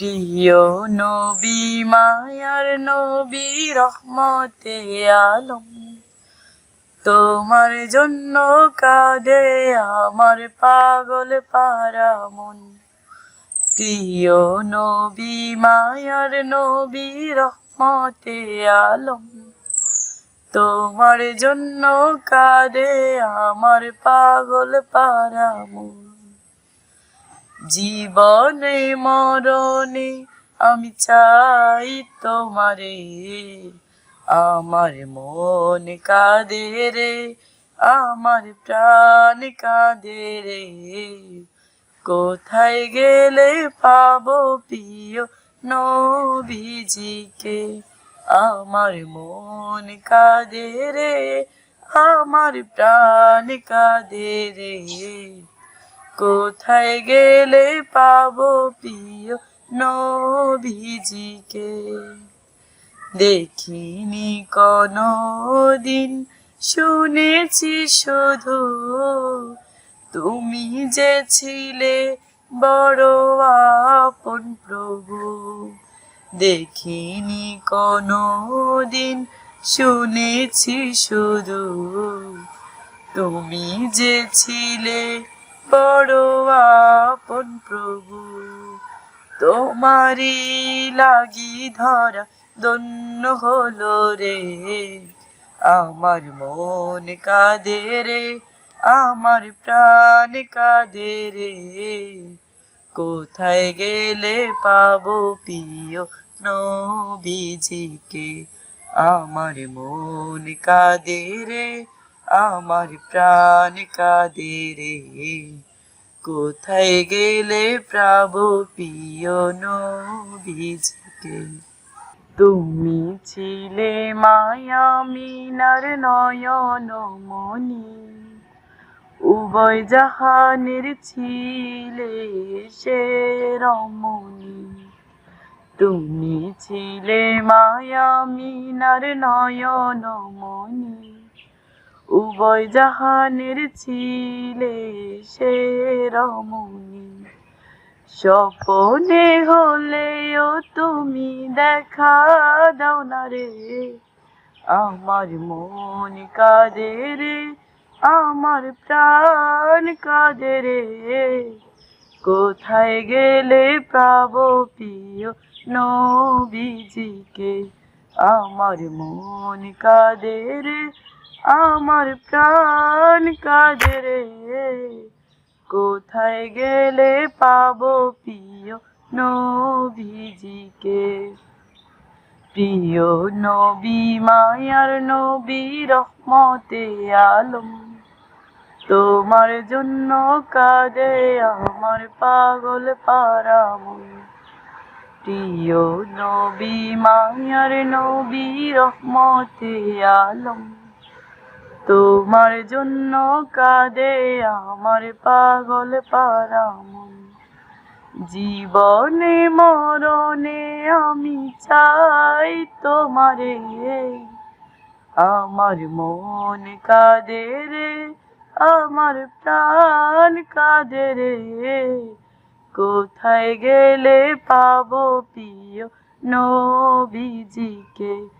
প্রিয় নবী, মায়ার নবী, রহমতে আলম। তোমার জন্য কাঁদে আমার পাগল পারা মন। প্রিয় নবী, মায়ার নবী, রহমতে আলম। তোমার জন্য কাঁদে আমার পাগল পারা মন। জীবনে, মরণে আমি চাই তোমারে। আমার মন কাঁদে রে, আমার প্রাণ কাঁদে রে। কোথায় গেলে পাবো প্রিয় নবীজিকে? আমার মন কাঁদে রে, আমার প্রাণ কাঁদে রে। কোথায় গেলে পাবো প্রিয় নবীজিকে? দেখিনি কোনো দিন শুনেছি শুধু তুমি যে ছিলে বড় আপন প্রভু। দেখিনি কোনো দিন শুনেছি শুধু তুমি যে ছিলে বড় আপন প্রভু, তোমারই লাগি ধরা দন্য হলো রে। আমার মন কাঁদে রে, আমার প্রাণ কাঁদে রে। কোথায় গেলে পাবো প্রিয় নবীজিকে? আমার মন কাঁদে রে আমার প্রাণ রে। কোথায় গেলে পাবো প্রিয় তুমি ছিলে মায়া মিনার নয়ন মনি উভয় জাহানের ছিলে সে রমণী। তুমি ছিলে মায়া মিনার নয়ন মনি উভয় জাহানের ছিলে সে রমণী। স্বপনে হলেও তুমি দেখা দাও না রে। আমার মন কাঁদে রে, আমার প্রাণ কাঁদে রে। কোথায় গেলে পাবো প্রিয় নবীজিকে? আমার মন কাঁদে রে আমার প্রাণ কাঁদে রে। কোথায় গেলে পাবো প্রিয় নবীজিকে? প্রিয় নবী, মায়ার নবী, রহমতে আলম। তোমার জন্য কাঁদে আমার পাগল পারামন প্রিয় নবী, মায়ার নবী, রহমতে আলম। তোমার জন্য কাঁদে আমার পাগল পারামন। জীবনে, মরণে আমি চাই তোমারে। আমার মন কাঁদে রে, আমার প্রাণ কাঁদে রে। কোথায় গেলে পাবো প্রিয় নবীজিকে?